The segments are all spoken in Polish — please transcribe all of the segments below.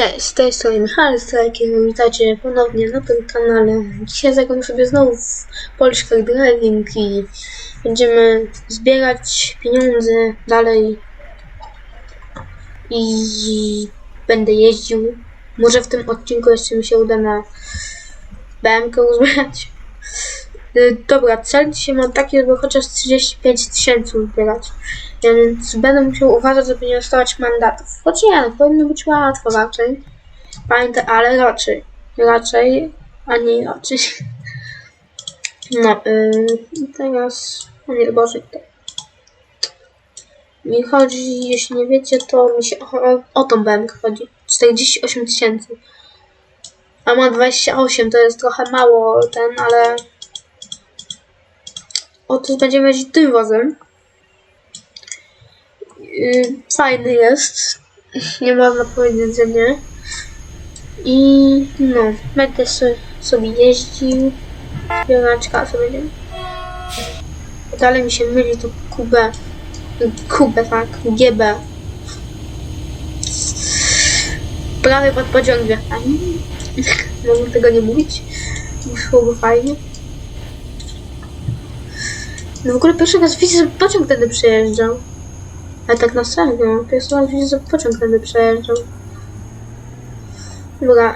Cześć, z tej strony Michał Strajkiem, witajcie ponownie na tym kanale. Dzisiaj zagram sobie znowu w Polska Driving i będziemy zbierać pieniądze dalej i będę jeździł. Może w tym odcinku jeszcze mi się uda na BMK uzbierać. Y, Dobra, cel dzisiaj mam taki, żeby chociaż 35 tysięcy uzbierać. Więc będę musiał uważać, żeby nie dostawać mandatów. Choć nie, no, powinno być łatwo raczej. Pamiętaj, ale raczej. Raczej, a nie raczej. No, yy, teraz... O nie, Boże, to... Mi chodzi, jeśli nie wiecie, to mi się o, o, tą BMK chodzi. 48 tysięcy. A ma 28, to jest trochę mało ten, ale... Otóż będziemy jeździć tym wozem. Yy, fajny jest. Nie można powiedzieć, że nie. I no, będę so, sobie jeździł. Zbieraczka sobie będziemy. Dalej mi się myli to Kubę. Kubę, tak. GB. Prawie pod pociąg wjechałem. Mogę tego nie mówić. Wyszłoby fajnie. No w ogóle pierwszy raz widzę, że pociąg wtedy przejeżdżał. Ale tak na serio, pierwszy raz widzę, że pociąg wtedy przejeżdżał. Dobra.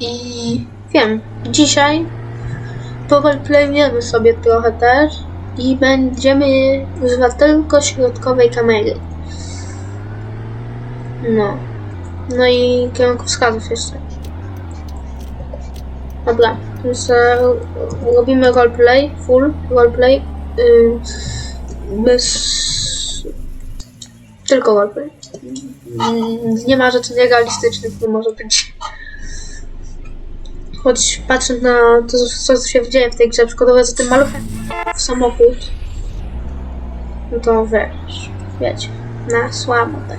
I wiem, dzisiaj poroleplayujemy sobie trochę też i będziemy używać tylko środkowej kamery. No. No i kierunkowskazów jeszcze. Dobra, więc e, robimy roleplay, full roleplay. Yy, bez... Tylko roleplay. Nie ma rzeczy nierealistycznych, nie może być. Choć patrząc na to, co się dzieje w tej grze, przykładowo za tym maluchem w samochód, no to wiesz, wiecie, na słabo tak.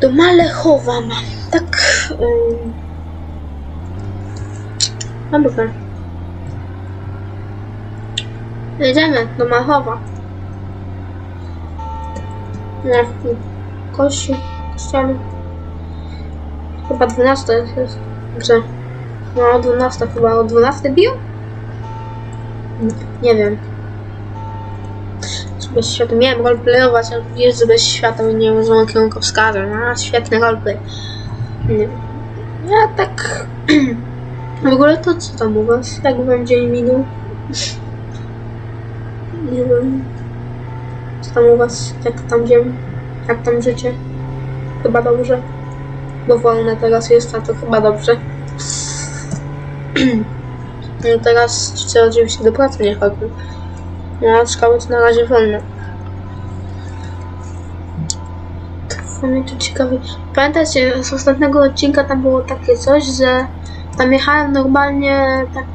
Do Malechowa mam, tak... Um, maluchem. Jedziemy do Machowa. Nie, kości, kościany. Chyba 12 jest, jest grze. No, 12 chyba. O 12 biją? N- Nie wiem. Czy Bez światła. Miałem roleplayować, ale jeżdżę bez światła i nie używam kierunkowskazem. A, świetny roleplay. Nie wiem. Ja tak... w ogóle to co tam u was? Jak wam dzień minął? Nie wiem. Co tam u was? Jak tam dzień? Jak tam życie? Chyba dobrze. Bo wolne teraz jest, a to chyba dobrze. No teraz chcę oczywiście do pracy nie chodzę. No a szkoły to na razie wolne. To mnie tu ciekawi. Pamiętacie, z ostatniego odcinka tam było takie coś, że tam jechałem normalnie tak...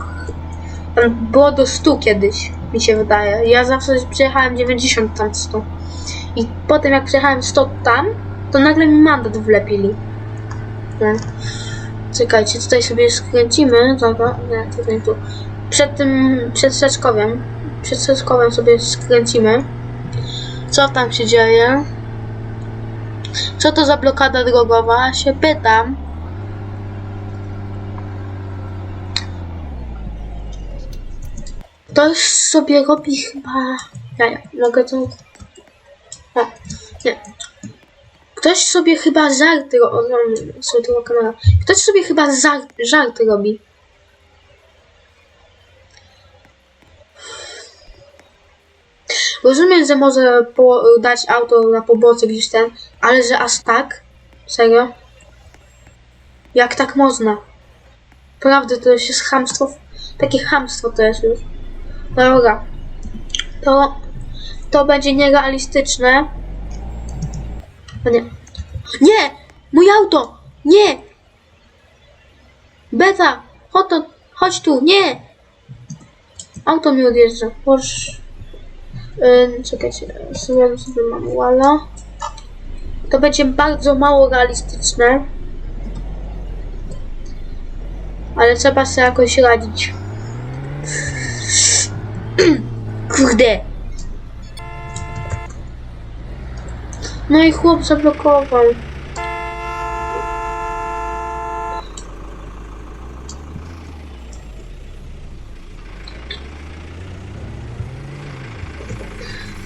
Tam było do 100 kiedyś, mi się wydaje. Ja zawsze przejechałem 90 tam 100. I potem jak przejechałem 100 tam, to nagle mi mandat wlepili. No. Czekajcie, tutaj sobie skręcimy. Dobra, nie, tutaj tu. Przed tym, przed Seczkowiem. Przed Seczkowem sobie skręcimy. Co tam się dzieje? Co to za blokada drogowa? Się pytam. Ktoś sobie robi chyba... Ja, ja, mogę to... A, nie. Ktoś sobie chyba żarty o, o, sobie tu kamera. Ktoś sobie chyba żart, żarty robi. Rozumiem, że może dać auto na pobocze gdzieś ten, ale że aż tak? Serio? Jak tak można? Prawda, to jest chamstwo. Takie chamstwo to jest już. Dobra. To, to będzie nierealistyczne. Nie. Nie! Mój auto! Nie! Beta! Chodź, to, chodź tu! Nie! Auto mi odjeżdża. Boż. Yy, czekajcie, sobie sobie manuala. To będzie bardzo mało realistyczne. Ale trzeba sobie jakoś radzić. No i chłop zablokował.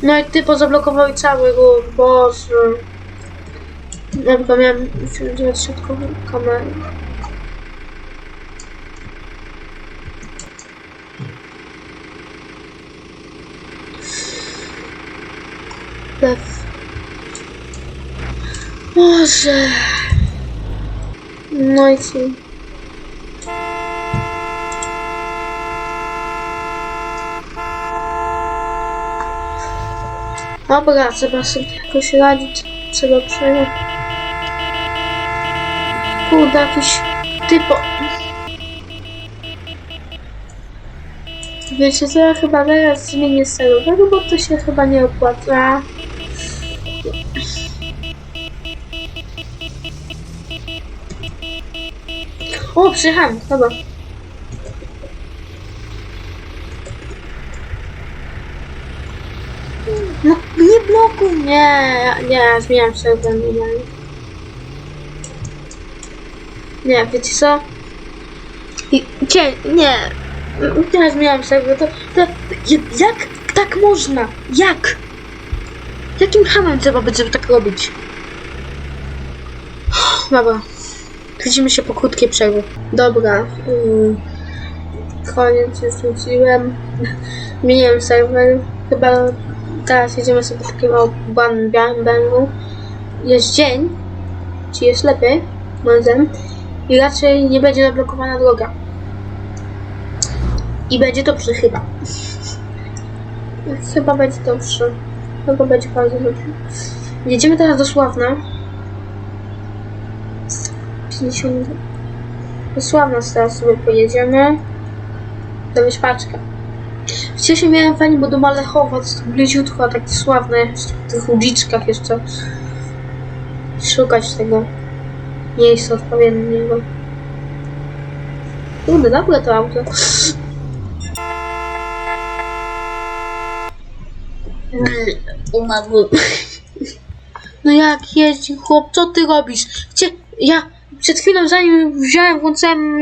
No i typo zablokował cały ruch, boże. Ja tylko miałem wziąć środkową kamerę. Boże. No i co? Dobra, trzeba sobie jakoś radzić. Trzeba przejść. Kurde, jakiś typo. Wiecie co, ja chyba teraz zmienię serwer, bo to się chyba nie opłaca. O, przyjechałem, dobra. No, nie blokuj mnie! Nie, zmieniam serwer, nie wiem. Nie, wiecie co? I, cie, nie. Teraz zmieniam serwer, to, to... Jak tak można? Jak? Jakim hamem trzeba być, żeby tak robić? Dobra. Widzimy się po krótkiej przerwie. Dobra. mm, Koniec, już wróciłem. Zmieniłem serwer. Chyba teraz jedziemy sobie takiego bangu. Jest dzień, czy jest lepiej, zdaniem. I raczej nie będzie zablokowana droga. I będzie dobrze chyba. Chyba będzie dobrze. Chyba będzie bardzo dobrze. Jedziemy teraz do Sławna. 50. Do Sławna teraz sobie pojedziemy. Do Wyszpaczka. Wcześniej miałem fajnie, bo do Malechowa, tak bliziutko, a takie sławne, w tych uliczkach jeszcze. Szukać tego miejsca odpowiedniego. Kurde, dobre to auto. Umarłem. No jak jeździ chłop, co ty robisz? Gdzie ja przed chwilą zanim wziąłem, włączyłem,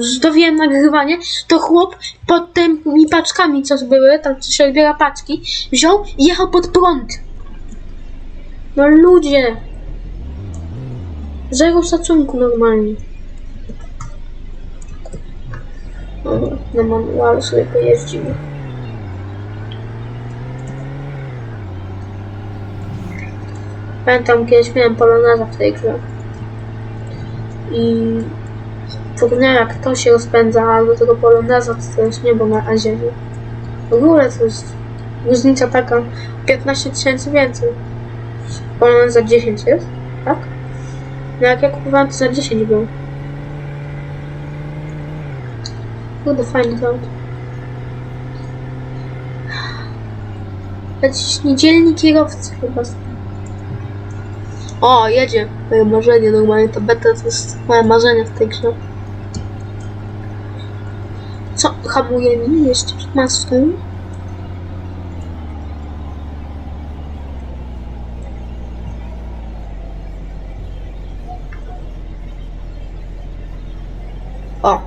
zdowiłem nagrywanie, to chłop pod tymi paczkami, co były, tam co się odbiera paczki, wziął i jechał pod prąd. No ludzie. Zero szacunku normalnie. Dobra, na manualu sobie pojeździmy. Pamiętam kiedyś miałem poloneza w tej grze. I porównałem jak to się rozpędza, do tego poloneza to teraz niebo na ziemi. W ogóle to jest różnica taka 15 tysięcy więcej. Polonez za 10 jest, tak? No jak ja kupowałem to za 10 był. Kurde, fajny to auto. Jakiś niedzielni kierowcy chyba. O, jedzie. Moje marzenie normalnie, to beta to jest moje marzenie w tej grze. Co? Hamuje mi jeszcze przed maską? O.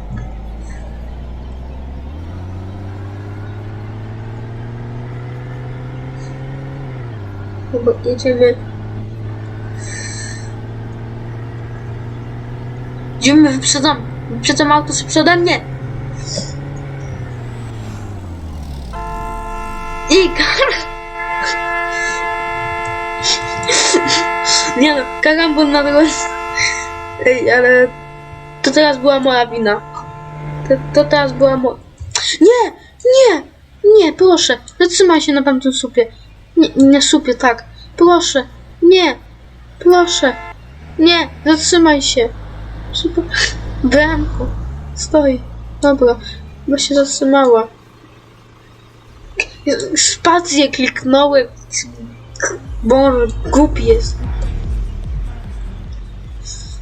Chyba jedziemy. Idziemy, wyprzedzam. Wyprzedzam auto się przede mnie. Igor! Nie no, karambol na drodze. Ej, ale to teraz była moja wina. To, to teraz była moja... Nie! Nie! Nie, proszę! Zatrzymaj się na tamtym supie. Nie, nie supie, tak. Proszę! Nie! Proszę! Nie! Zatrzymaj się! Super. Bramko. Stoi. Dobra. Bo się zatrzymała. Spację kliknąłem. Boże, głupi jest.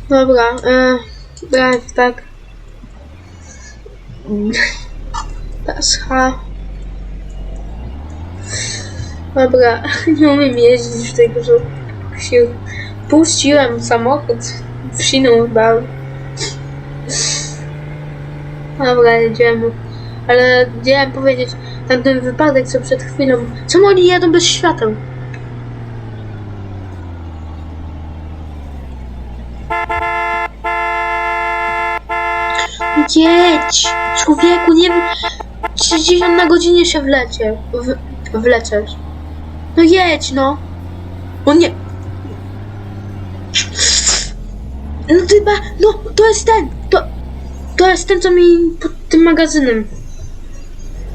Dobra. E, drive, tak. Teraz. Dobra, nie umiem jeździć w tej grze. Się puściłem samochód, wsinął chyba. Dobra, jedziemy. Ale chciałem powiedzieć, tam ten wypadek co przed chwilą. Czemu oni jadą bez świateł? Jedź! Człowieku, nie wiem. 60 na godzinę się wlecie. W. No jedź, no. O nie. No chyba, no to jest ten. To, to jest ten, co mi pod tym magazynem.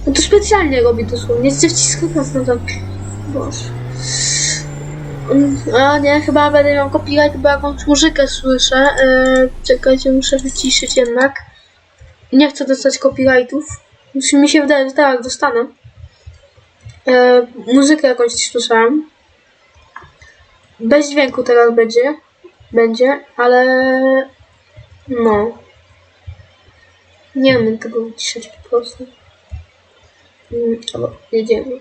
No to specjalnie robi dosłownie. Chcę wciskać na to. Boże. Mm, A nie, chyba będę miał copyright, bo jakąś muzykę słyszę. Yy, czekajcie, muszę wyciszyć jednak. Nie chcę dostać copyrightów. Mi się wydaje, że tak, dostanę. E, muzykę jakąś słyszałem. Bez dźwięku teraz będzie. Będzie, ale... No. Nie umiem tego wyciszyć po prostu. Mm, jedziemy.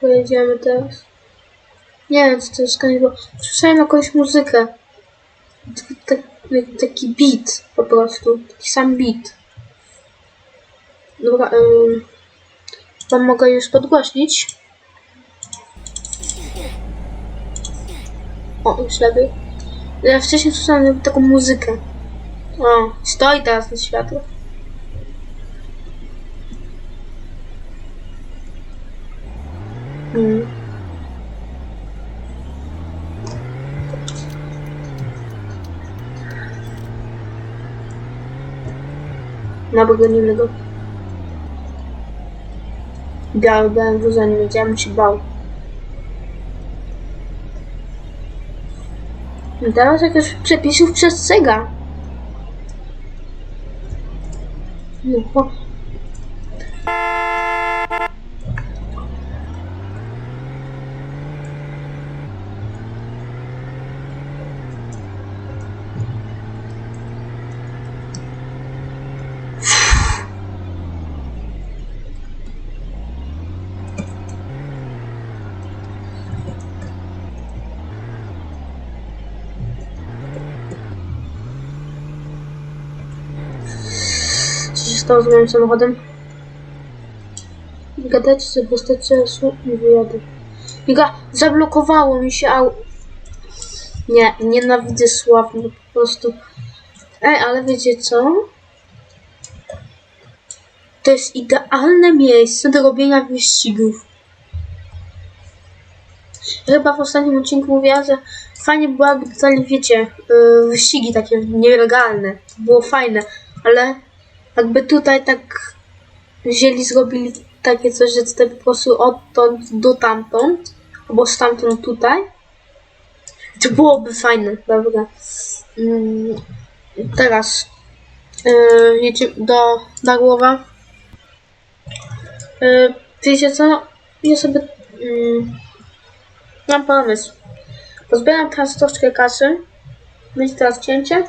Pojedziemy teraz. Nie wiem, co to jest koniec, bo słyszałem jakąś muzykę. Taki, taki, taki beat po prostu. Taki sam beat. Dobra, ym, wam mogę już podgłośnić. O, już lepiej. Ja wcześniej słyszałem taką muzykę. O, stoi teraz na światło. Mm. No, gonimy go. Biały BMW za nim wiedziałem, się bał. Teraz jakieś przepisów przestrzega. No, bo... Co się stało z moim samochodem? Gadajcie sobie, czasu i wyjadę. Miga, zablokowało mi się au... Nie, nienawidzę sławno po prostu. Ej, ale wiecie co? To jest idealne miejsce do robienia wyścigów. Chyba w ostatnim odcinku mówiłam, że fajnie byłaby dodali, wiecie, yy, wyścigi takie nielegalne. Było fajne, ale jakby tutaj tak wzięli, zrobili takie coś, że tutaj po prostu odtąd do tamtąd, albo stamtąd tutaj, to byłoby fajne, dobra. Mm, teraz yy, jedziemy do Darłowa. Yy, wiecie co? Ja sobie yy, mam pomysł. Pozbieram teraz troszkę kasy. Będzie teraz cięcie.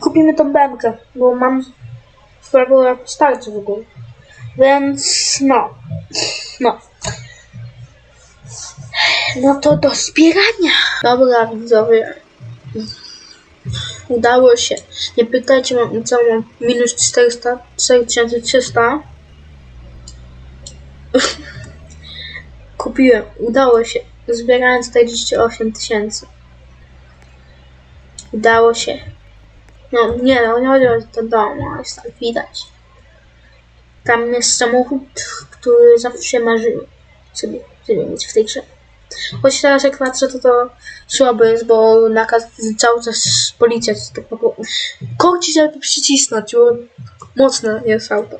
Kupimy tą bębkę, bo mam była starczy w ogóle. Więc no. No. No to do zbierania. Dobra, widzowie. Udało się. Nie pytajcie, mam, co mam. Minus 400, 4300. Kupiłem. Udało się. Zbierałem 48 tysięcy. Udało się. No nie, no nie chodzi o to dom, ale jest tam widać. Tam jest samochód, który zawsze marzyłem sobie, żeby mieć w tej grze. Choć teraz jak patrzę, to to słabe jest, bo nakaz cały czas policja ci tak po korci, żeby to przycisnąć, bo mocne jest auto.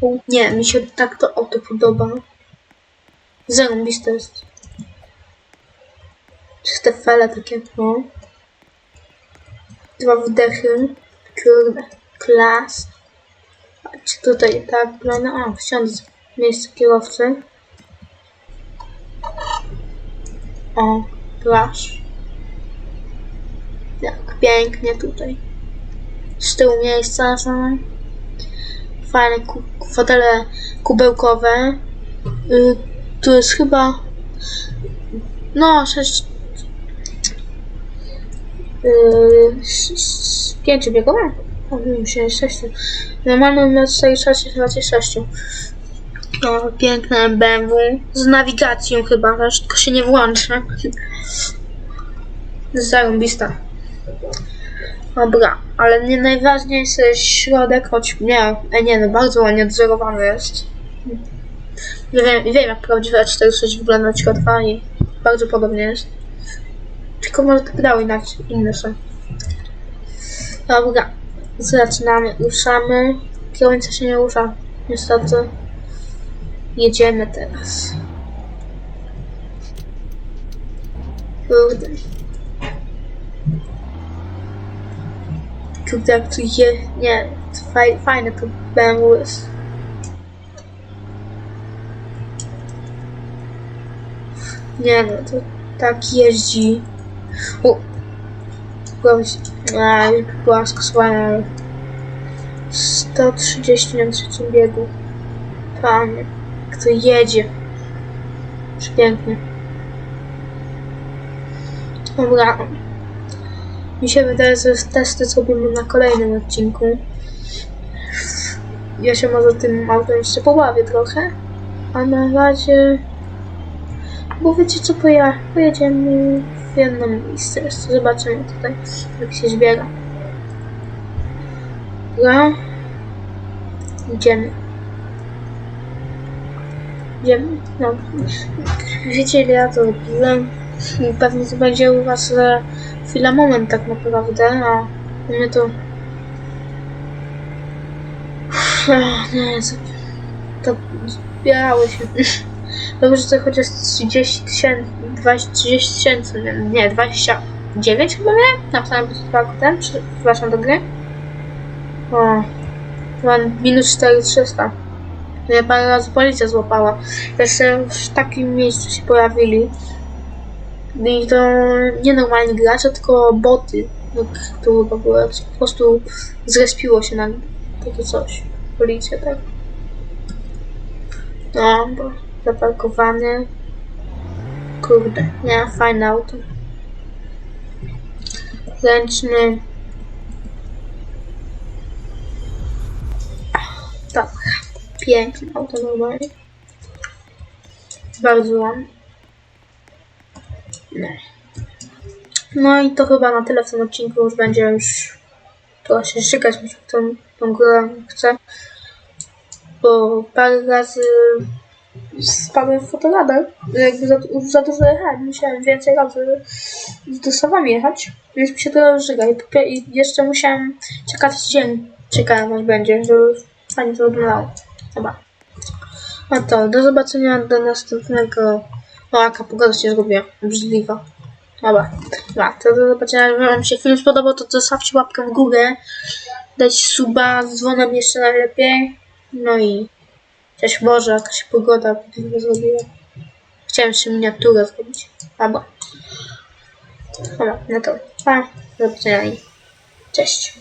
U, Nie, mi się tak to auto podoba. Zarąbiste jest. Przez te fale takie, no. Dwa wdechy. Kurde, klas. Patrz tutaj, tak, plany. O, wsiądź miejsce kierowcy. O, plaż. Tak, pięknie tutaj. Z tyłu miejsca same. Fajne ku fotele kubełkowe. Y, tu jest chyba... No, sześć Yy, 5 pięć biegowe? Powiem się, 6. Normalny miał stoi 626. To piękne BMW. Z nawigacją chyba, aż tylko się nie włączę. Zarąbista. Dobra, ale nie najważniejszy środek, choć nie, e, nie no, bardzo ładnie odzorowany jest. Nie wiem, wiem jak prawdziwa 4.6 wygląda od środka i bardzo podobnie jest. Tylko może te pedały inaczej, inne są. Dobra, zaczynamy, ruszamy. Kierownica się nie rusza, niestety. Jedziemy teraz. Kurde. Kurde, jak tu je... Nie, to faj, fajne to BMW jest. Nie no, to tak jeździ. O! Byłaś... A, już była skasowana, ale... 130 na trzecim biegu. Panie, jak to jedzie. Przepięknie. Dobra. Mi się wydaje, że testy zrobimy na kolejnym odcinku. Ja się może tym autem jeszcze pobawię trochę. A na razie... Bo wiecie co, poja pojedziemy jedno miejsce. Jeszcze zobaczymy tutaj, jak się zbiera. Dobra. Idziemy. Idziemy. No. Wiecie, ile ja to robiłem? I Pewnie to będzie u was za chwila moment tak naprawdę, a mnie to... Ach, Nie, to, to zbierały się. To chociaż 30 tysięcy, 20, 30 tysięcy, nie, nie, 29 chyba nie? Napisałem tylko ten, czy przepraszam do gry? O, mam minus 4300. Mnie parę razy policja złapała. Jeszcze w takim miejscu się pojawili. I to nie normalni gracze, tylko boty. No, chyba było, jak po prostu zrespiło się na takie coś. Policja, tak. No, bo zaparkowane. Kurde, nie, fajne auto. Ręczny. Tak, piękne auto normalnie. Bardzo ładne. No. i to chyba na tyle w tym odcinku już będzie już trochę się mi się tą, tą grę chcę. Bo parę razy spadłem w fotoradę. Jakby za, za dużo jechałem. Musiałem więcej razy dostawami jechać. Więc mi się to żyga. I, I jeszcze musiałem czekać dzień. Czekałem aż będzie, żeby fajnie to wyglądało. Dobra. No to do zobaczenia do następnego. O, jaka pogoda się zrobiła. Obrzydliwa. Dobra. Dobra, to do zobaczenia. Jak wam się film spodobał, to zostawcie łapkę w górę. Dać suba z dzwonem jeszcze najlepiej. No i Cześć Boże, jakaś pogoda obrzydliwa zrobiła. Chciałem jeszcze miniaturę zrobić. Dobra. Dobra, no to pa. Do i cześć.